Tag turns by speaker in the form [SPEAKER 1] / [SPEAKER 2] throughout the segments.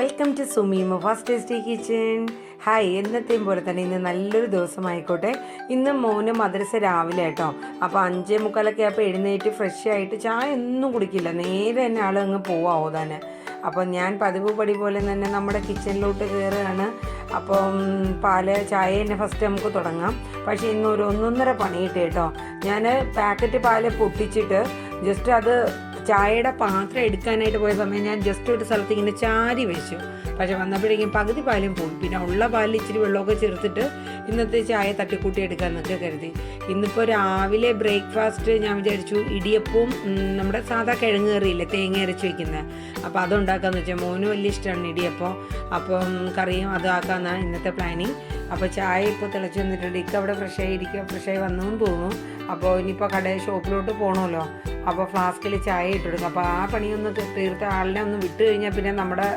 [SPEAKER 1] Welcome to Sumeema first tasty kitchen hi എന്നത്തെയും പോലെ തന്നെ ഇന്ന് നല്ലൊരു ദിവസമായിക്കോട്ടെ. ഇന്ന് മോന് മദ്രസ രാവിലെ കേട്ടോ. അപ്പോൾ അഞ്ചേ മുക്കാലൊക്കെ ആയപ്പോൾ എഴുന്നേറ്റ് ഫ്രഷ് ആയിട്ട് ചായ ഒന്നും കുടിക്കില്ല. നേരെ തന്നെ ആൾ അങ്ങ് പോവാ ഓതാൻ അപ്പോൾ ഞാൻ പതിവ് പടി പോലെ തന്നെ നമ്മുടെ കിച്ചണിലോട്ട് കയറുകയാണ് അപ്പം പാൽ ചായ തന്നെ ഫസ്റ്റ് നമുക്ക് തുടങ്ങാം. പക്ഷേ ഇന്ന് ഒരു ഒന്നൊന്നര പണിയിട്ട് കേട്ടോ. ഞാൻ പാക്കറ്റ് പാൽ പൊട്ടിച്ചിട്ട് ജസ്റ്റ് അത് ചായയുടെ പാത്രം എടുക്കാനായിട്ട് പോയ സമയം ഞാൻ ജസ്റ്റ് ഒരു സ്ഥലത്ത് ഇങ്ങനെ ചാരി വെച്ചു. പക്ഷെ വന്നപ്പോഴേക്കും പകുതി പാലും പോയി. പിന്നെ ഉള്ള പാലിൽ ഇച്ചിരി വെള്ളമൊക്കെ ചേർത്തിട്ട് ഇന്നത്തെ ചായ തട്ടിക്കൂട്ടി എടുക്കാമെന്നൊക്കെ കരുതി. ഇന്നിപ്പോൾ രാവിലെ ബ്രേക്ക്ഫാസ്റ്റ് ഞാൻ വിചാരിച്ചു ഇടിയപ്പവും നമ്മുടെ സാധാ കിഴങ്ങ് കറിയില്ലേ തേങ്ങ അരച്ച് വയ്ക്കുന്നത് അപ്പോൾ അതുണ്ടാക്കാന്ന് വെച്ചാൽ മോന് വലിയ ഇഷ്ടമാണ് ഇടിയപ്പം. അപ്പം കറിയും അതാക്കാമെന്നാണ് ഇന്നത്തെ പ്ലാനിങ് അപ്പോൾ ചായ ഇപ്പോൾ തിളച്ച് വന്നിട്ടുണ്ട്. ഇക്ക അവിടെ ഫ്രഷ് ആയിരിക്കുക ഫ്രഷ് ആയി വന്നും പോകും അപ്പോൾ ഇനിയിപ്പോൾ കടയിൽ ഷോപ്പിലോട്ട് പോകണമല്ലോ അപ്പോൾ ഫ്ലാസ്കിൽ ചായ ഇട്ടെടുക്കും അപ്പോൾ ആ പണിയൊന്ന് തീർത്ത് ആളിനെ ഒന്ന് വിട്ട് കഴിഞ്ഞാൽ പിന്നെ നമ്മുടെ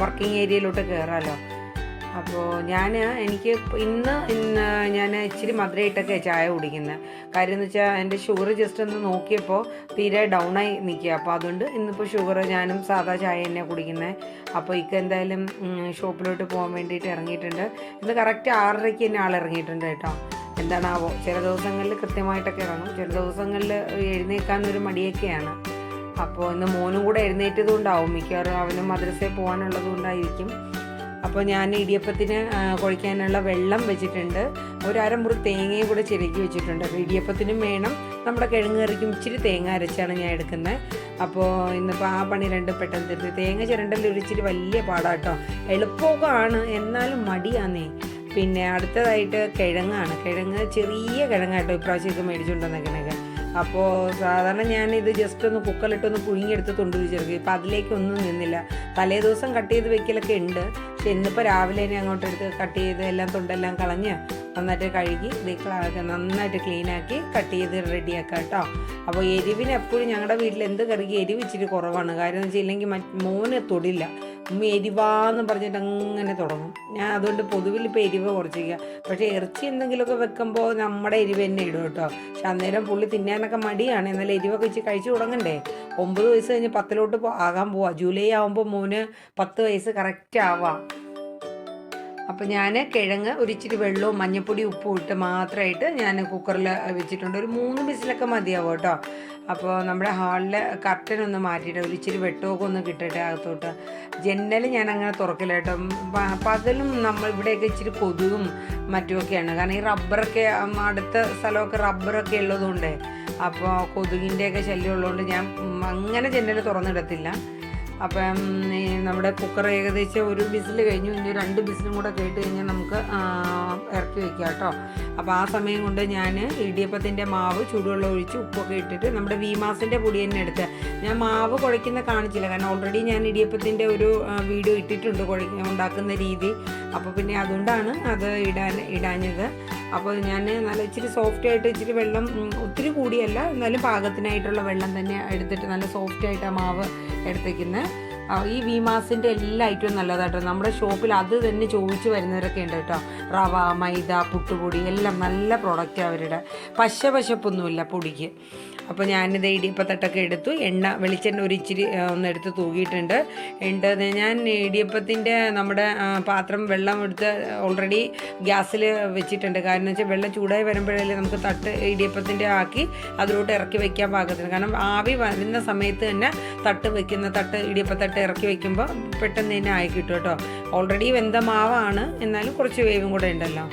[SPEAKER 1] വർക്കിംഗ് ഏരിയയിലോട്ട് കയറാമല്ലോ അപ്പോൾ ഞാൻ എനിക്ക് ഇന്ന് ഇന്ന് ഞാൻ ഇച്ചിരി മധുരമായിട്ടൊക്കെ ചായ കുടിക്കുന്നത് കാര്യം എന്ന് വെച്ചാൽ എന്റെ ഷുഗർ ജസ്റ്റ് ഒന്ന് നോക്കിയപ്പോൾ തീരെ ഡൗൺ ആയി നിൽക്കുക അപ്പോൾ അതുകൊണ്ട് ഇന്നിപ്പോൾ ഷുഗർ ഞാനും സാധാ ചായ തന്നെ കുടിക്കുന്നത് അപ്പോൾ ഇക്ക എന്തായാലും ഷോപ്പിലോട്ട് പോകാൻ വേണ്ടിയിട്ട് ഇറങ്ങിയിട്ടുണ്ട്. ഇന്ന് കറക്റ്റ് ആറരയ്ക്ക് തന്നെ ആൾ ഇറങ്ങിയിട്ടുണ്ട് കേട്ടോ. എന്താണാവോ? ചില ദിവസങ്ങളിൽ കൃത്യമായിട്ടൊക്കെ ഇറങ്ങും. ചില ദിവസങ്ങളിൽ എഴുന്നേൽക്കാനൊരു മടിയൊക്കെയാണ്. അപ്പോൾ ഇന്ന് മോനും കൂടെ എഴുന്നേറ്റത് കൊണ്ടാവും മിക്കവാറും അവനും മദ്രസയിൽ പോകാനുള്ളത് കൊണ്ടായിരിക്കും അപ്പോൾ ഞാൻ ഇടിയപ്പത്തിന് കുഴയ്ക്കാനുള്ള വെള്ളം വെച്ചിട്ടുണ്ട്. ഒരു അരമുറി തേങ്ങയും കൂടെ ചിരക്കി വെച്ചിട്ടുണ്ട്. അപ്പോൾ ഇടിയപ്പത്തിനും വേണം. നമ്മുടെ കിഴങ്ങ് കറിക്കും ഇച്ചിരി തേങ്ങ അരച്ചാണ് ഞാൻ എടുക്കുന്നത്. അപ്പോൾ ഇന്നിപ്പോൾ ആ പണി രണ്ടും പെട്ടെന്ന് തീർത്ത്. തേങ്ങ ചിരണ്ടല്ല ഒരു ഇച്ചിരി വലിയ പാടാട്ടോ എളുപ്പമൊക്കെ ആണ് എന്നാലും മടിയാന്നേ. പിന്നെ അടുത്തതായിട്ട് കിഴങ്ങാണ്. കിഴങ്ങ് ചെറിയ കിഴങ്ങാട്ടോ ഇപ്രാവശ്യമൊക്കെ മേടിച്ചുകൊണ്ടുവന്നേക്കണൊക്കെ അപ്പോൾ സാധാരണ ഞാൻ ഇത് ജസ്റ്റ് ഒന്ന് കുക്കറിലിട്ടൊന്ന് പുഴുങ്ങിയെടുത്ത് തൊണ്ടു ചേർക്കും ഇപ്പം അതിലേക്കൊന്നും നിന്നില്ല. തലേ ദിവസം കട്ട് ചെയ്ത് വെക്കലൊക്കെ ഉണ്ട്. പക്ഷെ ഇന്നിപ്പോൾ രാവിലെ തന്നെ അങ്ങോട്ടെടുത്ത് കട്ട് ചെയ്ത് എല്ലാം തൊണ്ടെല്ലാം കളഞ്ഞ് നന്നായിട്ട് കഴുകി ഇത് നന്നായിട്ട് ക്ലീനാക്കി കട്ട് ചെയ്ത് റെഡിയാക്കാം കേട്ടോ അപ്പോൾ എരിവിന് എപ്പോഴും ഞങ്ങളുടെ വീട്ടിൽ എന്ത് കറിക്ക് എരിവ് ഇച്ചിരി കുറവാണ്. കാര്യം എന്ന് വെച്ചാൽ മോന് തൊടില്ല. ഉമ്മ എരിവാന്ന് പറഞ്ഞിട്ട് അങ്ങനെ തുടങ്ങും. ഞാൻ അതുകൊണ്ട് പൊതുവിൽ ഇപ്പോൾ എരിവ് കുറച്ചിരിക്കുക പക്ഷേ ഇറച്ചി എന്തെങ്കിലുമൊക്കെ വെക്കുമ്പോൾ നമ്മുടെ എരിവ് തന്നെ ഇടും കേട്ടോ പക്ഷെ അന്നേരം പുള്ളി തിന്നാനൊക്കെ മടിയാണ്. എന്നാലും എരിവൊക്കെ വെച്ച് കഴിച്ചു തുടങ്ങണ്ടേ. ഒമ്പത് വയസ്സ് കഴിഞ്ഞ് പത്തിലോട്ട് ആകാൻ പോവാ. ജൂലൈ ആകുമ്പോൾ മോന് പത്ത് വയസ്സ് കറക്റ്റ് ആവാം. അപ്പോൾ ഞാൻ കിഴങ്ങ് ഒരിച്ചിരി വെള്ളവും മഞ്ഞപ്പൊടി ഉപ്പും ഇട്ട് മാത്രമായിട്ട് ഞാൻ കുക്കറിൽ വെച്ചിട്ടുണ്ട്. ഒരു മൂന്ന് മിസിലൊക്കെ മതിയാവും കേട്ടോ. അപ്പോൾ നമ്മുടെ ഹാളിലെ കർട്ടൻ ഒന്ന് മാറ്റിയിട്ട് ഒരിച്ചിരി വെട്ടമൊക്കെ ഒന്ന് കിട്ടട്ടെ അകത്തോട്ട്. ജനൽ ഞാൻ അങ്ങനെ തുറക്കില്ല കേട്ടോ. പകലും നമ്മൾ ഇവിടെയൊക്കെ ഇച്ചിരി കൊതുകും മറ്റുമൊക്കെയാണ്. കാരണം ഈ റബ്ബറൊക്കെ അടുത്ത സ്ഥലമൊക്കെ റബ്ബറൊക്കെ ഉള്ളതുകൊണ്ട് അപ്പോൾ കൊതുകിന്റെയൊക്കെ ശല്യം ഉള്ളതുകൊണ്ട് ഞാൻ അങ്ങനെ ജനൽ തുറന്നിടത്തില്ല. അപ്പം ഈ നമ്മുടെ കുക്കർ ഏകദേശം ഒരു ബിസിൽ കഴിഞ്ഞു. ഇനി രണ്ട് ബിസിലും കൂടെ കേട്ട് കഴിഞ്ഞാൽ നമുക്ക് ഇറക്കി വെക്കാം കേട്ടോ. അപ്പോൾ ആ സമയം കൊണ്ട് ഞാൻ ഇടിയപ്പത്തിന്റെ മാവ് ചൂടുവെള്ളം ഒഴിച്ച് ഉപ്പൊക്കെ ഇട്ടിട്ട് നമ്മുടെ വീമാസിന്റെ പൊടി തന്നെ എടുത്ത്. ഞാൻ മാവ് കുഴയ്ക്കുന്ന കാണിച്ചില്ല. കാരണം ഓൾറെഡി ഞാൻ ഇടിയപ്പത്തിന്റെ ഒരു വീഡിയോ ഇട്ടിട്ടുണ്ട് കുഴ ഉണ്ടാക്കുന്ന രീതി. അപ്പോൾ പിന്നെ അതുകൊണ്ടാണ് അത് ഇടാൻ ഇടാഞ്ഞത്. അപ്പോൾ ഞാൻ നല്ല ഇച്ചിരി സോഫ്റ്റ് ആയിട്ട് ഇച്ചിരി വെള്ളം ഒത്തിരി കൂടിയല്ല. എന്നാലും പാകത്തിനായിട്ടുള്ള വെള്ളം തന്നെ എടുത്തിട്ട് നല്ല സോഫ്റ്റ് ആയിട്ട് ആ മാവ് എടുത്തേക്കുന്നത് ഈ വിമാസിന്റെ എല്ലാ ഐറ്റവും നല്ലതാട്ടോ. നമ്മുടെ ഷോപ്പിൽ അത് തന്നെ ചോദിച്ചു വരുന്നവരൊക്കെ ഉണ്ട് കേട്ടോ. റവ മൈദ പുട്ടുപൊടി എല്ലാം നല്ല പ്രോഡക്റ്റ് അവരുടെ. പശ പശപ്പൊന്നുമില്ല പൊടിക്ക്. അപ്പോൾ ഞാനിത് ഇടിയപ്പത്തട്ടൊക്കെ എടുത്തു. എണ്ണ വെളിച്ചെണ്ണ ഒരു ഇച്ചിരി ഒന്ന് എടുത്ത് തൂകിയിട്ടുണ്ട്. ഉണ്ട് ഞാൻ ഇടിയപ്പത്തിന്റെ നമ്മുടെ പാത്രം വെള്ളം എടുത്ത് ഓൾറെഡി ഗ്യാസിൽ വെച്ചിട്ടുണ്ട്. കാരണം എന്ന് വെച്ചാൽ വെള്ളം ചൂടായി വരുമ്പോഴല്ലേ നമുക്ക് തട്ട് ഇടിയപ്പത്തിന്റെ ആക്കി അതിലോട്ട് ഇറക്കി വയ്ക്കാൻ പാകത്തിന്. കാരണം ആവി വരുന്ന സമയത്ത് തന്നെ തട്ട് വെക്കുന്ന തട്ട് ഇടിയപ്പത്തട്ട് ഇറക്കി വയ്ക്കുമ്പോൾ പെട്ടെന്ന് തന്നെ ആയി കിട്ടും കേട്ടോ. ഓൾറെഡി വെന്ത മാവാണ്. എന്നാലും കുറച്ച് വേവും കൂടെ ഉണ്ടല്ലോ.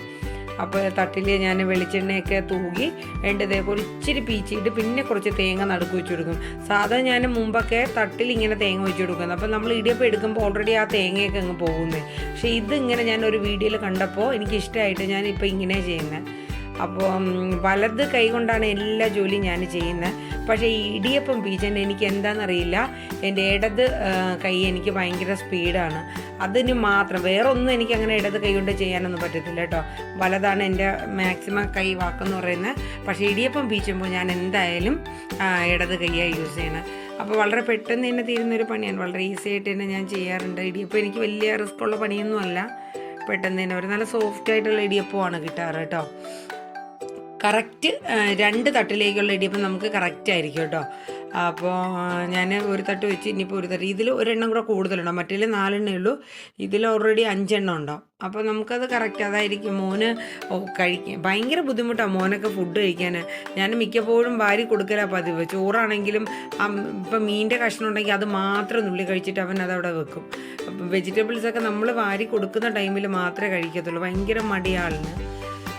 [SPEAKER 1] അപ്പോൾ തട്ടിൽ ഞാൻ വെളിച്ചെണ്ണയൊക്കെ തൂകി വേണ്ടതേ ഇച്ചിരി പീച്ചിട്ട് പിന്നെ കുറച്ച് തേങ്ങ നടുക്ക് വെച്ച് കൊടുക്കും. സാധാരണ ഞാൻ മുമ്പൊക്കെ തട്ടിൽ ഇങ്ങനെ തേങ്ങ വെച്ച് കൊടുക്കുന്നത്. അപ്പോൾ നമ്മൾ ഇടിയപ്പം എടുക്കുമ്പോൾ ഓൾറെഡി ആ തേങ്ങയൊക്കെ അങ്ങ് പോകുന്നത് പക്ഷേ ഇതിങ്ങനെ ഞാൻ ഒരു വീഡിയോയിൽ കണ്ടപ്പോൾ എനിക്ക് ഇഷ്ടമായിട്ട് ഇപ്പോൾ ഇങ്ങനെ ചെയ്യുന്നത് അപ്പോൾ വലത് കൈ കൊണ്ടാണ് എല്ലാ ജോലിയും ഞാൻ ചെയ്യുന്നത് പക്ഷേ ഈ ഇടിയപ്പം പീച്ചന്റെ എനിക്ക് എന്താണെന്നറിയില്ല എന്റെ ഇടത് കൈ എനിക്ക് ഭയങ്കര സ്പീഡാണ്. അതിന് മാത്രം. വേറെ ഒന്നും എനിക്ക് അങ്ങനെ ഇടത് കൈ കൊണ്ട് ചെയ്യാനൊന്നും പറ്റത്തില്ല കേട്ടോ. വലതാണ് എന്റെ മാക്സിമം കൈ വാക്കെന്ന് പറയുന്നത്. പക്ഷേ ഇടിയപ്പം പീച്ചുമ്പോൾ ഞാൻ എന്തായാലും ഇടത് കൈയാണ് യൂസ് ചെയ്യണം. അപ്പോൾ വളരെ പെട്ടെന്ന് തന്നെ തീരുന്നൊരു പണിയാണ്. വളരെ ഈസി ആയിട്ട് തന്നെ ഞാൻ ചെയ്യാറുണ്ട്. ഇടിയപ്പം എനിക്ക് വലിയ റിസ്ക് ഉള്ള പണിയൊന്നുമല്ല പെട്ടെന്ന് തന്നെ ഒരു നല്ല സോഫ്റ്റ് ആയിട്ടുള്ള ഇടിയപ്പമാണ് കിട്ടാറ് കേട്ടോ. കറക്റ്റ് രണ്ട് തട്ടിലേക്കുള്ള ഇടിയപ്പം നമുക്ക് കറക്റ്റ് ആയിരിക്കും കേട്ടോ. അപ്പോൾ ഞാൻ ഒരു തട്ട് വെച്ച് ഇനിയിപ്പോൾ ഒരു തട്ട് ഇതിൽ ഒരെണ്ണം കൂടെ കൂടുതലുണ്ടാവും മറ്റേ നാലെണ്ണേ ഉള്ളൂ. ഇതിൽ ഓൾറെഡി അഞ്ചെണ്ണം ഉണ്ടാവും അപ്പോൾ നമുക്കത് കറക്റ്റ് അതായിരിക്കും. മോന് കഴിക്കാൻ ഭയങ്കര ബുദ്ധിമുട്ടാണ് മോനൊക്കെ ഫുഡ് കഴിക്കാൻ ഞാൻ മിക്കപ്പോഴും വാരി കൊടുക്കലാണ് പതിവ്. ചോറാണെങ്കിലും ഇപ്പം മീനിന്റെ കഷ്ണം ഉണ്ടെങ്കിൽ അത് മാത്രം നുള്ളി കഴിച്ചിട്ട് അവൻ അതവിടെ വെക്കും. വെജിറ്റബിൾസൊക്കെ നമ്മൾ വാരി കൊടുക്കുന്ന ടൈമിൽ മാത്രമേ കഴിക്കത്തുള്ളൂ. ഭയങ്കര മടിയാളിന്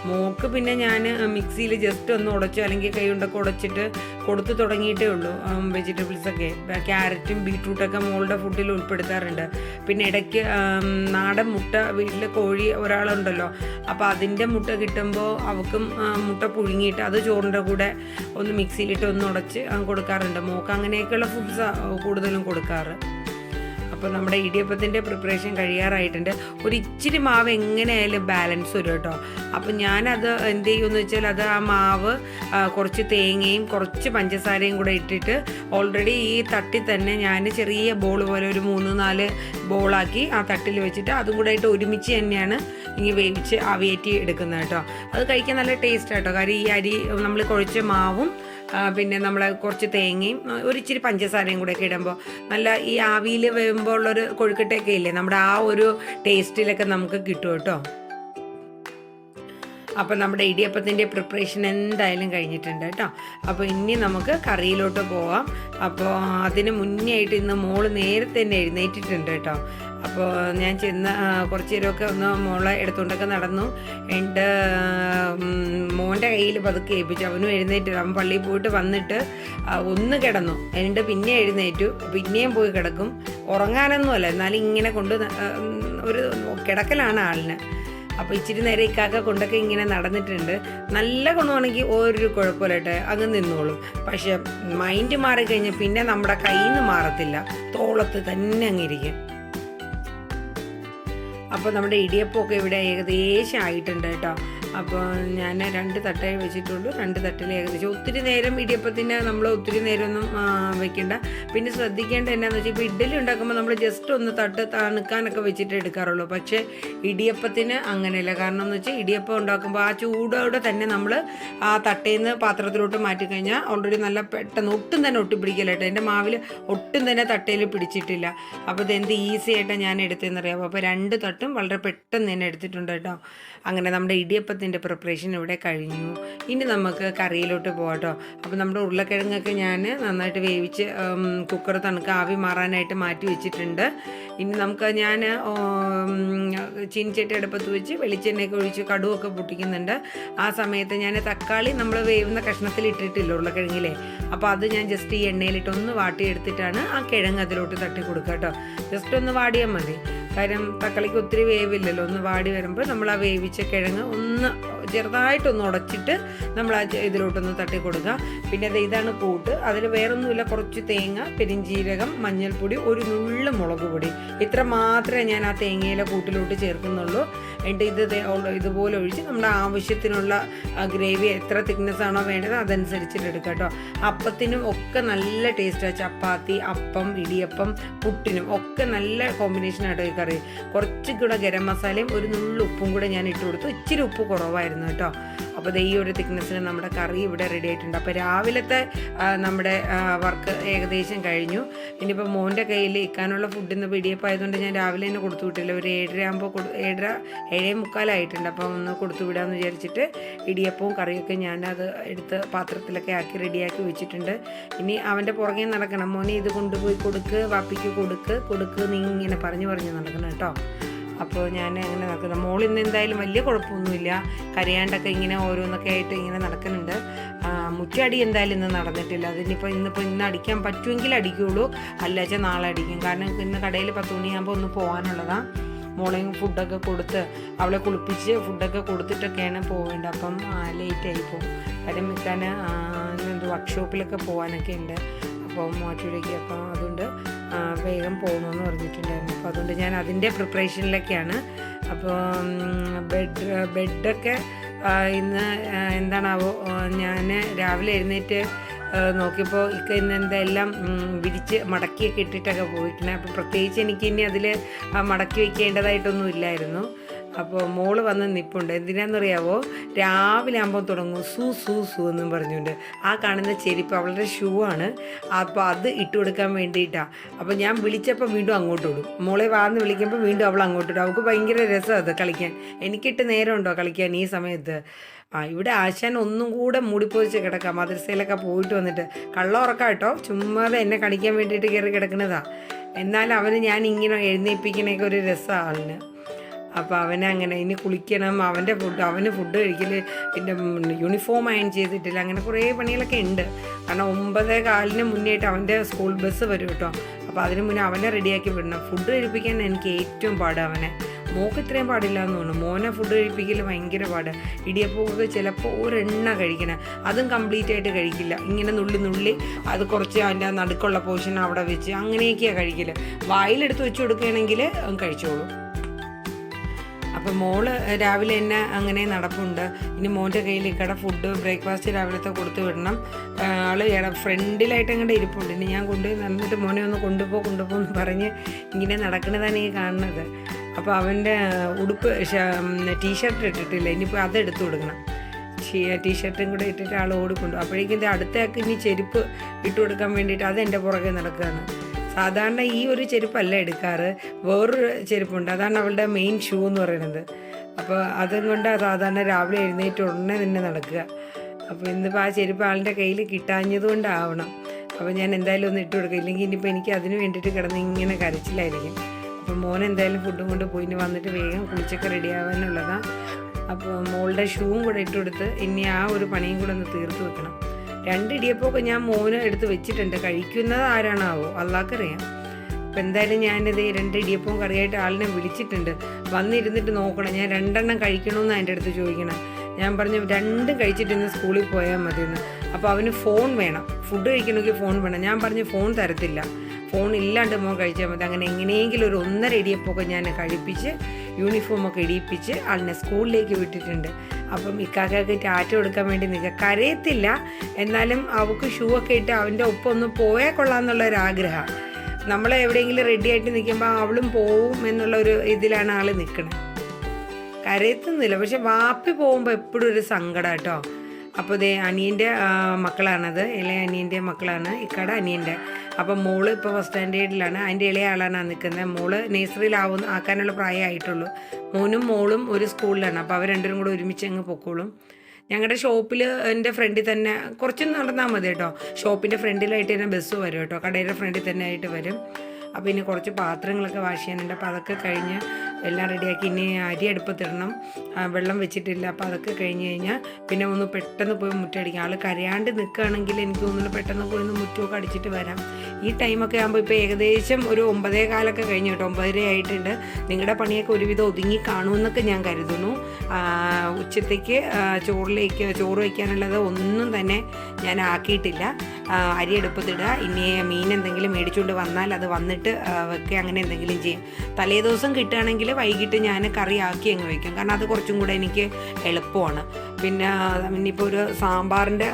[SPEAKER 1] മോക്ക് പിന്നെ ഞാൻ മിക്സിയിൽ ജസ്റ്റ് ഒന്ന് ഉടച്ചു അല്ലെങ്കിൽ കൈ കൊണ്ടൊക്കെ ഉടച്ചിട്ട് കൊടുത്തു തുടങ്ങിയിട്ടേ ഉള്ളൂ. വെജിറ്റബിൾസൊക്കെ ക്യാരറ്റും ബീട്രൂട്ടൊക്കെ മോളുടെ ഫുഡിൽ ഉൾപ്പെടുത്താറുണ്ട്. പിന്നെ ഇടയ്ക്ക് നാടൻ മുട്ട വീട്ടിൽ കോഴി ഒരാളുണ്ടല്ലോ. അപ്പോൾ അതിന്റെ മുട്ട കിട്ടുമ്പോൾ അവക്കും മുട്ട പുഴുങ്ങിയിട്ട് അത് ചോറിന്റെ കൂടെ ഒന്ന് മിക്സിയിലിട്ട് ഒന്ന് ഉടച്ച് കൊടുക്കാറുണ്ട്. മോക്ക് അങ്ങനെയൊക്കെയുള്ള ഫുഡ്സ് കൂടുതലും കൊടുക്കാറ്. അപ്പോൾ നമ്മുടെ ഇടിയപ്പത്തിന്റെ പ്രിപ്പറേഷൻ കഴിയാറായിട്ടുണ്ട്. ഒരു ഇച്ചിരി മാവ് എങ്ങനെയായാലും ബാലൻസ് വരും കേട്ടോ. അപ്പോൾ ഞാനത് എന്ത് ചെയ്യുമെന്ന് വെച്ചാൽ അത് ആ മാവ് കുറച്ച് തേങ്ങയും കുറച്ച് പഞ്ചസാരയും കൂടെ ഇട്ടിട്ട് ഓൾറെഡി ഈ തട്ടിൽ തന്നെ ഞാൻ ചെറിയ ബോൾ പോലെ ഒരു മൂന്ന് നാല് ബോളാക്കി ആ തട്ടിൽ വെച്ചിട്ട് അതും കൂടെ ആയിട്ട് ഒരുമിച്ച് തന്നെയാണ് ഇങ്ങനെ വേവിച്ച് അവയറ്റി എടുക്കുന്നത് കേട്ടോ. അത് കഴിക്കാൻ നല്ല ടേസ്റ്റ് കേട്ടോ. കാര്യം ഈ അരി നമ്മൾ കുഴച്ച മാവും പിന്നെ നമ്മൾ കുറച്ച് തേങ്ങയും ഒരു ഇച്ചിരി പഞ്ചസാരയും കൂടെ ഒക്കെ ഇടുമ്പോൾ നല്ല ഈ ആവിയിൽ വരുമ്പോൾ ഉള്ളൊരു കൊഴുക്കട്ടയൊക്കെ ഇല്ലേ? നമ്മുടെ ആ ഒരു ടേസ്റ്റിലൊക്കെ നമുക്ക് കിട്ടും കേട്ടോ. അപ്പോൾ നമ്മുടെ ഇടിയപ്പത്തിന്റെ പ്രിപ്പറേഷൻ എന്തായാലും കഴിഞ്ഞിട്ടുണ്ട് കേട്ടോ. അപ്പോൾ ഇനി നമുക്ക് കറിയിലോട്ട് പോവാം. അപ്പോൾ അതിന് മുന്നേ ആയിട്ട് ഇന്ന് മോൾ നേരത്തെ തന്നെ എഴുന്നേറ്റിട്ടുണ്ട് കേട്ടോ. അപ്പോൾ ഞാൻ ചെന്ന് കുറച്ച് നേരമൊക്കെ ഒന്ന് മോളെ എടുത്തുകൊണ്ടൊക്കെ നടന്നു. എന്റെ മോന്റെ കയ്യിൽ പതുക്കെ ഏൽപ്പിച്ചു. അവനും എഴുന്നേറ്റ്. അവൻ പള്ളിയിൽ പോയിട്ട് വന്നിട്ട് ഒന്ന് കിടന്നു. എന്നിട്ട് പിന്നെ എഴുന്നേറ്റു. പിന്നെയും പോയി കിടക്കും. ഉറങ്ങാനൊന്നുമല്ല. എന്നാലും ഇങ്ങനെ കൊണ്ട് ഒരു കിടക്കലാണ് ആളിന്. അപ്പോൾ ഇച്ചിരി നേരം ഇക്കാക്ക കൊണ്ടൊക്കെ ഇങ്ങനെ നടന്നിട്ടുണ്ട്. നല്ല കൊണ്ടുവാണെങ്കിൽ ഒരു കുഴപ്പമില്ലട്ടെ. അങ്ങ് നിന്നോളും. പക്ഷെ മൈൻഡ് മാറിക്കഴിഞ്ഞാൽ പിന്നെ നമ്മുടെ കയ്യിൽ നിന്ന് മാറത്തില്ല. തോളത്ത് തന്നെ അങ്ങിരിക്കും അപ്പോൾ നമ്മുടെ ഇടിയപ്പമൊക്കെ ഇവിടെ ഏകദേശം ആയിട്ടുണ്ട് കേട്ടോ. അപ്പോൾ ഞാൻ രണ്ട് തട്ടേ വെച്ചിട്ടുള്ളൂ. രണ്ട് തട്ടിൽ ഏകദേശം ഒത്തിരി നേരം ഇടിയപ്പത്തിന് നമ്മൾ ഒത്തിരി നേരമൊന്നും വെക്കേണ്ട. പിന്നെ ശ്രദ്ധിക്കേണ്ട എന്നാന്ന് വെച്ചാൽ ഇപ്പോൾ ഇഡ്ഡലി ഉണ്ടാക്കുമ്പോൾ നമ്മൾ ജസ്റ്റ് ഒന്ന് തട്ട് തണുക്കാനൊക്കെ വെച്ചിട്ട് എടുക്കാറുള്ളൂ. പക്ഷേ ഇടിയപ്പത്തിന് അങ്ങനെയല്ല. കാരണം എന്ന് വെച്ചാൽ ഇടിയപ്പം ഉണ്ടാക്കുമ്പോൾ ആ ചൂടോടെ തന്നെ നമ്മൾ ആ തട്ടയിൽ നിന്ന് പാത്രത്തിലോട്ട് മാറ്റി കഴിഞ്ഞാൽ ഓൾറെഡി നല്ല പെട്ടെന്ന് ഒട്ടും തന്നെ ഒട്ടിപ്പിടിക്കില്ല കേട്ടോ എന്റെ മാവിൽ ഒട്ടും തന്നെ തട്ടയിൽ പിടിച്ചിട്ടില്ല. അപ്പോൾ ഇത് എന്ത് ഈസി ആയിട്ടാണ് ഞാൻ എടുത്തതെന്നറിയാമോ അപ്പോൾ രണ്ട് തട്ടും വളരെ പെട്ടെന്ന് തന്നെ എടുത്തിട്ടുണ്ട് കേട്ടോ. അങ്ങനെ നമ്മുടെ ഇടിയപ്പത്തിന്റെ പ്രിപ്പറേഷൻ ഇവിടെ കഴിഞ്ഞു. ഇനി നമുക്ക് കറിയിലോട്ട് പോകട്ടോ അപ്പോൾ നമ്മുടെ ഉരുളക്കിഴങ്ങൊക്കെ ഞാൻ നന്നായിട്ട് വേവിച്ച് കുക്കർ തണുക്ക ആവി മാറാനായിട്ട് മാറ്റി വെച്ചിട്ടുണ്ട്. ഇനി നമുക്ക് ഞാൻ ചീനിച്ചട്ടി അടുപ്പത്ത് വെച്ച് വെളിച്ചെണ്ണയൊക്കെ ഒഴിച്ച് കടുവൊക്കെ പൊട്ടിക്കുന്നുണ്ട്. ആ സമയത്ത് ഞാൻ തക്കാളി നമ്മൾ വേവുന്ന കഷ്ണത്തിൽ ഇട്ടിട്ടില്ല ഉരുളക്കിഴങ്ങിലെ? അപ്പോൾ അത് ഞാൻ ജസ്റ്റ് ഈ എണ്ണയിലിട്ട് ഒന്ന് വാട്ടിയെടുത്തിട്ടാണ് ആ കിഴങ്ങ് അതിലോട്ട് തട്ടി കൊടുക്കുക കേട്ടോ ജസ്റ്റ് ഒന്ന് വാടിയാൽ മതി. കാര്യം തക്കാളിക്ക് ഒത്തിരി വേവില്ലല്ലോ. ഒന്ന് വാടി വരുമ്പോൾ നമ്മൾ ആ വേവിച്ച കിഴങ്ങ് ഒന്ന് ചെറുതായിട്ടൊന്ന് ഉടച്ചിട്ട് നമ്മൾ ആ ഇതിലോട്ടൊന്ന് തട്ടി കൊടുക്കുക. പിന്നെ അത് ഇതാണ് കൂട്ട്. അതിൽ വേറൊന്നുമില്ല. കുറച്ച് തേങ്ങ പെരിഞ്ചീരകം മഞ്ഞൾപ്പൊടി ഒരു നുള്ളു മുളക് പൊടി. ഇത്ര മാത്രമേ ഞാൻ ആ തേങ്ങയിലെ കൂട്ടിലോട്ട് ചേർക്കുന്നുള്ളൂ. എന്നിട്ട് ഇത് ഇതുപോലെ ഒഴിച്ച് നമ്മുടെ ആവശ്യത്തിനുള്ള ഗ്രേവി എത്ര തിക്നെസ് ആണോ വേണ്ടത് അതനുസരിച്ചിട്ട് എടുക്കുക കേട്ടോ. അപ്പത്തിനും ഒക്കെ നല്ല ടേസ്റ്റാണ് ചപ്പാത്തി അപ്പം ഇടിയപ്പം പുട്ടിനും ഒക്കെ നല്ല കോമ്പിനേഷൻ ആട്ടോ ഈ കറി. കുറച്ച് കൂടെ ഗരം മസാലയും ഒരു നുള്ളു ഉപ്പും കൂടെ ഞാൻ ഇട്ട് കൊടുത്തു. ഇച്ചിരി ഉപ്പ് കുറവായിരുന്നു കേട്ടോ. അപ്പോൾ ദേ ഈ ഒരു തിക്നെസ്സിന് നമ്മുടെ കറി ഇവിടെ റെഡി ആയിട്ടുണ്ട്. അപ്പോൾ രാവിലത്തെ നമ്മുടെ വർക്ക് ഏകദേശം കഴിഞ്ഞു. ഇനിയിപ്പോൾ മോന്റെ കയ്യിൽ ഇക്കാനുള്ള ഫുഡ് ഇന്ന് പിടിയപ്പായതുകൊണ്ട് ഞാൻ രാവിലെ തന്നെ കൊടുത്തു വിട്ടില്ല. ഒരു ഏഴര ആകുമ്പോൾ കൊടു ഏഴര ഏഴേ മുക്കാലായിട്ടുണ്ട്. അപ്പോൾ ഒന്ന് കൊടുത്തു വിടാമെന്ന് വിചാരിച്ചിട്ട് ഇടിയപ്പവും കറിയൊക്കെ ഞാൻ അത് എടുത്ത് പാത്രത്തിലൊക്കെ ആക്കി റെഡിയാക്കി വെച്ചിട്ടുണ്ട്. ഇനി അവന്റെ പുറകെ നടക്കണം. മോനെ ഇത് കൊണ്ടുപോയി കൊടുക്ക് വാപ്പിക്ക് കൊടുക്ക് കൊടുക്ക് നീ ഇങ്ങനെ പറഞ്ഞു പറഞ്ഞു നടക്കണം കേട്ടോ. അപ്പോൾ ഞാൻ അങ്ങനെ നടക്കുന്നത് മോൾ ഇന്ന് എന്തായാലും വലിയ കുഴപ്പമൊന്നുമില്ല. കരയാണ്ടൊക്കെ ഇങ്ങനെ ഓരോന്നൊക്കെ ആയിട്ട് ഇങ്ങനെ നടക്കുന്നുണ്ട്. മുറ്റടി എന്തായാലും ഇന്ന് നടന്നിട്ടില്ല. അതിനിപ്പോൾ ഇന്നിപ്പോൾ ഇന്ന് അടിക്കാൻ പറ്റുമെങ്കിൽ അടിക്കുകയുള്ളൂ അല്ലാച്ചാൽ നാളെ അടിക്കും. കാരണം ഇന്ന് കടയിൽ പത്ത് മണിയാകുമ്പോൾ ഒന്ന് പോകാനുള്ളതാണ് മോളെയും ഫുഡൊക്കെ കൊടുത്ത് അവളെ കുളിപ്പിച്ച് ഫുഡൊക്കെ കൊടുത്തിട്ടൊക്കെയാണ് പോവേണ്ടത്. അപ്പം ലേറ്റായി പോകും. കാര്യം മിക്കാൻ വർക്ക്ഷോപ്പിലൊക്കെ പോകാനൊക്കെ ഉണ്ട്. അപ്പം മൂവാറ്റുപുഴയ്ക്ക് അപ്പം അതുകൊണ്ട് വേഗം പോകണമെന്ന് പറഞ്ഞിട്ടുണ്ടായിരുന്നു. അപ്പോൾ അതുകൊണ്ട് ഞാൻ അതിന്റെ പ്രിപ്പറേഷനിലൊക്കെയാണ്. അപ്പോൾ ബെഡ് ബെഡൊക്കെ ഇന്ന് എന്താണാവോ ഞാൻ രാവിലെ എഴുന്നേറ്റ് നോക്കിയപ്പോൾ ഇക്ക ഇന്ന് എന്തെല്ലാം വിരിച്ച് മടക്കിയൊക്കെ ഇട്ടിട്ടൊക്കെ പോയിട്ടുണ്ട്. അപ്പോൾ പ്രത്യേകിച്ച് എനിക്ക് ഇനി അതിൽ മടക്കി വയ്ക്കേണ്ടതായിട്ടൊന്നും ഇല്ലായിരുന്നു. അപ്പോൾ മോൾ വന്ന് നിപ്പുണ്ട്. എന്തിനാണെന്നറിയാവോ രാവിലെ ആകുമ്പോൾ തുടങ്ങും. സൂ സൂ സൂ എന്നും പറഞ്ഞുകൊണ്ട്. ആ കാണുന്ന ചെരുപ്പ് അവളുടെ ഷൂ ആണ്. അപ്പോൾ അത് ഇട്ട് കൊടുക്കാൻ വേണ്ടിയിട്ടാണ് അപ്പോൾ ഞാൻ വിളിച്ചപ്പോൾ വീണ്ടും അങ്ങോട്ട് വിടും മോളെ വാർന്ന് വിളിക്കുമ്പോൾ വീണ്ടും അവൾ അങ്ങോട്ട് വിടും അവൾക്ക് ഭയങ്കര രസമാണ് അത് കളിക്കാൻ. എനിക്കിട്ട് നേരമുണ്ടോ കളിക്കാൻ ഈ സമയത്ത്? ആ ഇവിടെ ആശാൻ ഒന്നും കൂടെ മൂടിപ്പോയിച്ച് കിടക്കാം. മദ്രസയിലൊക്കെ പോയിട്ട് വന്നിട്ട്. കള്ള ഉറക്കാം കേട്ടോ. ചുമ്മാതെ എന്നെ കണിക്കാൻ വേണ്ടിയിട്ട് കയറി കിടക്കുന്നതാ. എന്നാൽ അവന് ഞാൻ ഇങ്ങനെ എഴുന്നേൽപ്പിക്കണൊക്കെ ഒരു രസമാണ് ആളിന്. അപ്പോൾ അവനെ അങ്ങനെ ഇനി കുളിക്കണം അവന്റെ ഫുഡ് അവന് ഫുഡ് കഴിക്കൽ പിന്നെ യൂണിഫോം അയൺ ചെയ്തിട്ടില്ല അങ്ങനെ കുറേ പണികളൊക്കെ ഉണ്ട്. കാരണം ഒമ്പതേ കാലിന് മുന്നേയായിട്ട് അവന്റെ സ്കൂൾ ബസ് വരും കേട്ടോ. അപ്പോൾ അതിന് മുന്നേ അവനെ റെഡിയാക്കി വിടണം. ഫുഡ് കഴിപ്പിക്കാൻ എനിക്ക് ഏറ്റവും പാട് അവനെ. മോക്ക് ഇത്രയും പാടില്ല എന്ന് തോന്നുന്നു. മോനെ ഫുഡ് കഴിപ്പിക്കൽ ഭയങ്കര പാട്. ഇടിയപ്പമൊക്കെ ചിലപ്പോൾ ഒരെണ്ണ കഴിക്കണം. അതും കംപ്ലീറ്റ് ആയിട്ട് കഴിക്കില്ല. ഇങ്ങനെ നുള്ളി നുള്ളി അത് കുറച്ച് അതിന്റെ നടുക്കുള്ള പോർഷൻ അവിടെ വെച്ച് അങ്ങനെയൊക്കെയാണ് കഴിക്കൽ വായിലെടുത്ത് വെച്ച് കൊടുക്കുകയാണെങ്കിൽ കഴിച്ചോളും. അപ്പം മോൾ രാവിലെ തന്നെ അങ്ങനെ നടപ്പുണ്ട്. ഇനി മോന്റെ കയ്യിൽ കട ഫുഡ് ബ്രേക്ക്ഫാസ്റ്റ് രാവിലത്തെ കൊടുത്തു വിടണം. ആൾ ഫ്രണ്ടിലായിട്ട് അങ്ങോട്ട് ഇരിപ്പുണ്ട്. ഇനി ഞാൻ കൊണ്ട് നന്നിട്ട് മോനെ ഒന്ന് കൊണ്ടുപോ കൊണ്ടുപോ എന്ന് പറഞ്ഞ് ഇങ്ങനെ നടക്കുന്നതാണ് ഈ കാണുന്നത്. അപ്പോൾ അവന്റെ ഉടുപ്പ് ടീഷർട്ട് ഇട്ടിട്ടില്ല. ഇനിയിപ്പോൾ അത് എടുത്തു കൊടുക്കണം. ടീഷർട്ടും കൂടെ ഇട്ടിട്ട് ആൾ ഓടിക്കൊണ്ടു. അപ്പോഴേക്കും ഇത് അടുത്തയാൾക്ക് ഇനി ചെരുപ്പ് ഇട്ട് കൊടുക്കാൻ വേണ്ടിയിട്ട് അത് എന്റെ പുറകെ നടക്കുകയാണ്. സാധാരണ ഈ ഒരു ചെരുപ്പല്ല എടുക്കാറ്. വേറൊരു ചെരുപ്പുണ്ട്. അതാണ് അവളുടെ മെയിൻ ഷൂ എന്ന് പറയുന്നത്. അപ്പോൾ അതും കൊണ്ട് സാധാരണ രാവിലെ എഴുന്നേറ്റ് ഉടനെ തന്നെ നടക്കുക. അപ്പോൾ ഇന്നിപ്പോൾ ആ ചെരുപ്പ് ആളിന്റെ കയ്യിൽ കിട്ടാഞ്ഞത് കൊണ്ടാവണം. അപ്പോൾ ഞാൻ എന്തായാലും ഒന്ന് ഇട്ട് കൊടുക്കുക ഇല്ലെങ്കിൽ ഇനിയിപ്പോൾ എനിക്ക് അതിന് വേണ്ടിയിട്ട് കിടന്ന് ഇങ്ങനെ കരച്ചിലായിരിക്കും. അപ്പോൾ മോൻ എന്തായാലും ഫുഡും കൊണ്ട് പോയി. വന്നിട്ട് വേഗം കുളിച്ചൊക്കെ റെഡി ആവാനുള്ളതാണ് അപ്പോൾ മോളുടെ ഷൂവും കൂടെ ഇട്ട് കൊടുത്ത് ഇനി ആ ഒരു പണിയും കൂടെ ഒന്ന് തീർത്ത് വെക്കണം. രണ്ട് ഇടിയപ്പമൊക്കെ ഞാൻ മോന് എടുത്ത് വെച്ചിട്ടുണ്ട്. കഴിക്കുന്നത് ആരാണാവോ? അള്ളാക്കറിയാം. അപ്പം എന്തായാലും ഞാനിത് രണ്ട് ഇടിയപ്പവും കറിയായിട്ട് ആളിനെ വിളിച്ചിട്ടുണ്ട്. വന്നിരുന്നിട്ട് നോക്കണം. ഞാൻ രണ്ടെണ്ണം കഴിക്കണമെന്ന് എന്റെ അടുത്ത് ചോദിക്കണം. ഞാൻ പറഞ്ഞു രണ്ടും കഴിച്ചിട്ട് ഇന്ന് സ്കൂളിൽ പോയാൽ മതി എന്ന് അപ്പോൾ അവന് ഫോൺ വേണം. ഫുഡ് കഴിക്കണമെങ്കിൽ ഫോൺ വേണം. ഞാൻ പറഞ്ഞു ഫോൺ തരത്തില്ല. ഫോൺ ഇല്ലാണ്ട് മോൻ കഴിച്ചാൽ മതി. അങ്ങനെ എങ്ങനെയെങ്കിലും ഒരു ഒന്നര ഇടിയപ്പമൊക്കെ ഞാൻ കഴിപ്പിച്ച് യൂണിഫോമൊക്കെ ഇടിയിപ്പിച്ച് ആളിനെ സ്കൂളിലേക്ക് വിട്ടിട്ടുണ്ട്. അപ്പം ഇക്കാക്കൊക്കെ ടാറ്റ കൊടുക്കാൻ വേണ്ടി നിൽക്കുക കരയത്തില്ല. എന്നാലും അവൾക്ക് ഷൂ ഒക്കെ ഇട്ട് അവന്റെ ഒപ്പം ഒന്ന് പോയാൽ കൊള്ളാം ഒരു ആഗ്രഹം നമ്മൾ എവിടെയെങ്കിലും റെഡി ആയിട്ട് നിൽക്കുമ്പോൾ അവളും പോവും എന്നുള്ള ഒരു ഇതിലാണ് ആൾ നിൽക്കുന്നത് കരയത്തുന്നില്ല പക്ഷെ വാപ്പി പോകുമ്പോൾ എപ്പോഴും ഒരു സങ്കടം കേട്ടോ. അപ്പോൾ ഇതേ അനിയന്റെ മക്കളാണത്. ഇളയ അനിയന്റെ മക്കളാണ്. ഇക്കട അനിയന്റെ. അപ്പം മോൾ ഇപ്പോൾ ഫസ്റ്റ് സ്റ്റാൻഡേർഡിലാണ് അതിന്റെ ഇളയ ആളാണ് നിൽക്കുന്നത് മോൾ നേഴ്സറിയിലാവുന്ന ആക്കാനുള്ള പ്രായമായിട്ടുള്ളൂ. മോനും മോളും ഒരു സ്കൂളിലാണ് അപ്പോൾ അവർ രണ്ടുപേരും കൂടെ ഒരുമിച്ച് അങ്ങ് പൊക്കോളും. ഞങ്ങളുടെ ഷോപ്പിൽ എന്റെ ഫ്രണ്ടിൽ തന്നെ കുറച്ച് നടന്നാൽ മതി കേട്ടോ. ഷോപ്പിന്റെ ഫ്രണ്ടിലായിട്ട് തന്നെ ബസ് വരും കേട്ടോ. കടയുടെ ഫ്രണ്ടിൽ തന്നെ ആയിട്ട് വരും. അപ്പോൾ ഇനി കുറച്ച് പാത്രങ്ങളൊക്കെ വാഷ് ചെയ്യാനുണ്ട്. അപ്പോൾ അതൊക്കെ കഴിഞ്ഞ് എല്ലാം റെഡിയാക്കി ഇനി അരി അടുപ്പത്തിടണം. വെള്ളം വെച്ചിട്ടില്ല. അപ്പോൾ അതൊക്കെ കഴിഞ്ഞ് കഴിഞ്ഞാൽ പിന്നെ ഒന്ന് പെട്ടെന്ന് പോയി മുറ്റടിക്കാം. ആൾ കരയാണ്ട് നിൽക്കുകയാണെങ്കിൽ എനിക്ക് തോന്നുന്നു പെട്ടെന്ന് പോയി ഒന്ന് മുറ്റമൊക്കെ അടിച്ചിട്ട് വരാം. ഈ ടൈമൊക്കെ ആകുമ്പോൾ ഇപ്പോൾ ഏകദേശം ഒരു ഒമ്പതേ കാലൊക്കെ കഴിഞ്ഞു കേട്ടോ ഒമ്പതര ആയിട്ടുണ്ട്. നിങ്ങളുടെ പണിയൊക്കെ ഒരുവിധം ഒതുങ്ങി കാണുമെന്നൊക്കെ ഞാൻ കരുതുന്നു. ഉച്ചത്തേക്ക് ചോറിലേക്ക് ചോറ് വയ്ക്കാനുള്ളത് ഒന്നും തന്നെ ഞാൻ ആക്കിയിട്ടില്ല. അരി എടുപ്പത്തിടുക ഇനി മീൻ എന്തെങ്കിലും മേടിച്ചുകൊണ്ട് വന്നാൽ അത് വന്നിട്ട് വെക്കുക അങ്ങനെ എന്തെങ്കിലും ചെയ്യും. തലേ ദിവസം കിട്ടുകയാണെങ്കിൽ വൈകിട്ട് ഞാൻ കറി ആക്കി അങ്ങ് വയ്ക്കും കാരണം അത് കുറച്ചും കൂടെ എനിക്ക് എളുപ്പമാണ്. പിന്നെ ഇനിയിപ്പോൾ ഒരു സാമ്പാറിന്റെ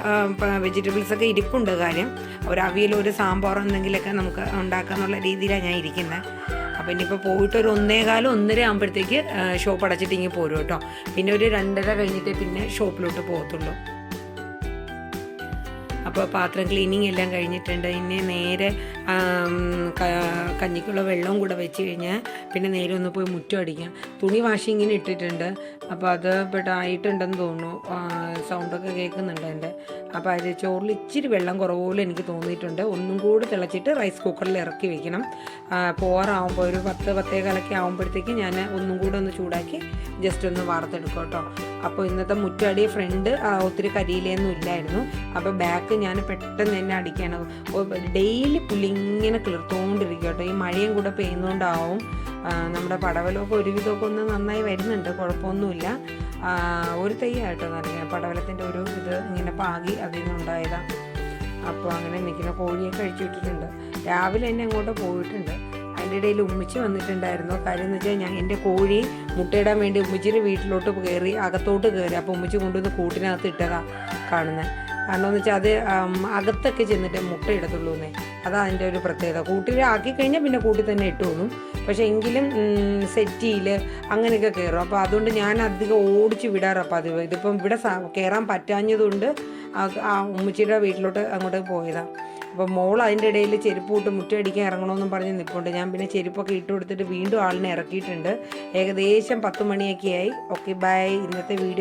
[SPEAKER 1] വെജിറ്റബിൾസൊക്കെ ഇരിപ്പുണ്ട് കാര്യം. ഒരു അവിയൽ ഒരു സാമ്പാറോ എന്തെങ്കിലുമൊക്കെ നമുക്ക് ഉണ്ടാക്കാന്നുള്ള രീതിയിലാണ് ഞാൻ ഇരിക്കുന്നത്. അപ്പോൾ ഇനിയിപ്പോൾ പോയിട്ട് ഒരു ഒന്നേകാലം ഒന്നര ആകുമ്പോഴത്തേക്ക് ഷോപ്പ് അടച്ചിട്ട് ഇങ്ങനെ പോരും കേട്ടോ. പിന്നെ ഒരു രണ്ടര കഴിഞ്ഞിട്ട് പിന്നെ ഷോപ്പിലോട്ട് പോകത്തുള്ളൂ. അപ്പോൾ പാത്രം ക്ലീനിങ് എല്ലാം കഴിഞ്ഞിട്ടുണ്ട്. ഇനി നേരെ കഞ്ഞിക്കുള്ള വെള്ളവും കൂടെ വെച്ച് കഴിഞ്ഞാൽ പിന്നെ നേരെ ഒന്ന് പോയി മുറ്റം അടിക്കാം. തുണി വാഷിങ്ങിന് ഇട്ടിട്ടുണ്ട്. അപ്പോൾ അത് പെട്ടായിട്ടുണ്ടെന്ന് തോന്നുന്നു. ആ, സൗണ്ടൊക്കെ കേൾക്കുന്നുണ്ട് എന്റെ. അപ്പോൾ അത് ചോറിൽ ഇച്ചിരി വെള്ളം കുറവുപോലെ എനിക്ക് തോന്നിയിട്ടുണ്ട്. ഒന്നും കൂടി തിളച്ചിട്ട് റൈസ് കുക്കറിൽ ഇറക്കി വെക്കണം. പോറാവുമ്പോൾ ഒരു പത്ത് പത്തേകാലൊക്കെ ആകുമ്പോഴത്തേക്ക് ഞാൻ ഒന്നും കൂടെ ഒന്ന് ചൂടാക്കി ജസ്റ്റ് ഒന്ന് വാർത്തെടുക്കും കേട്ടോ. അപ്പോൾ ഇന്നത്തെ മുറ്റടി ഫ്രണ്ട് ഒത്തിരി കരിയിലൊന്നും ഇല്ലായിരുന്നു. അപ്പോൾ ബാക്ക് ഞാൻ പെട്ടെന്ന് തന്നെ അടിക്കാണ് ഡെയിലി പുള്ളി ഇങ്ങനെ കിളിർത്തുകൊണ്ടിരിക്കും കേട്ടോ ഈ മഴയും കൂടെ പെയ്യുന്നതുകൊണ്ടാവും നമ്മുടെ പടവലമൊക്കെ ഒരുവിധമൊക്കെ ഒന്ന് നന്നായി വരുന്നുണ്ട് കുഴപ്പമൊന്നുമില്ല. ഒരു തൈയാട്ടോ നല്ല പടവലത്തിന്റെ ഒരു ഇത് ഇങ്ങനെ പാകി അതിൽ നിന്നുണ്ടായതാണ് അപ്പോൾ അങ്ങനെ നിൽക്കുന്ന കോഴിയൊക്കെ കഴിച്ചു വിട്ടിട്ടുണ്ട്. രാവിലെ തന്നെ അങ്ങോട്ട് പോയിട്ടുണ്ട്. അതിന്റെ ഇടയിൽ ഉമ്മിച്ച് വന്നിട്ടുണ്ടായിരുന്നു. കാര്യം എന്ന് വെച്ചാൽ ഞാൻ എന്റെ കോഴി മുട്ടയിടാൻ വേണ്ടി ഉമ്മിച്ചിട്ട് വീട്ടിലോട്ട് കയറി അകത്തോട്ട് കയറി. അപ്പോൾ ഉമ്മിച്ച് കൊണ്ടുവന്ന് കൂട്ടിനകത്ത് ഇട്ടതാണ് കാണുന്നത് കാരണം എന്ന് വെച്ചാൽ അത് അകത്തൊക്കെ ചെന്നിട്ട് മുട്ട ഇടത്തുള്ളൂ എന്നേ അതാ അതിന്റെ ഒരു പ്രത്യേകത. കൂട്ടിൽ ആക്കി കഴിഞ്ഞാൽ പിന്നെ കൂട്ടി തന്നെ ഇട്ടോളും പക്ഷേ എങ്കിലും സെറ്റിയിൽ അങ്ങനെയൊക്കെ കയറും അപ്പോൾ അതുകൊണ്ട് ഞാൻ അധികം ഓടിച്ച് വിടാറ് അപ്പോൾ അത്. ഇതിപ്പം ഇവിടെ കയറാൻ പറ്റാഞ്ഞതുകൊണ്ട് ആ ഉമ്മച്ചിയുടെ വീട്ടിലോട്ട് അങ്ങോട്ട് പോയതാണ് അപ്പോൾ മോൾ അതിന്റെ ഇടയിൽ ചെരുപ്പ് ഇട്ട് മുറ്റടിക്കാൻ ഇറങ്ങണമെന്നും പറഞ്ഞ് നിൽപ്പുണ്ട് ഞാൻ പിന്നെ ചെരുപ്പൊക്കെ ഇട്ട് കൊടുത്തിട്ട് വീണ്ടും ആളിനെ ഇറക്കിയിട്ടുണ്ട്. ഏകദേശം പത്ത് മണിയൊക്കെയായി. Okay bye. ഇന്നത്തെ വീഡിയോ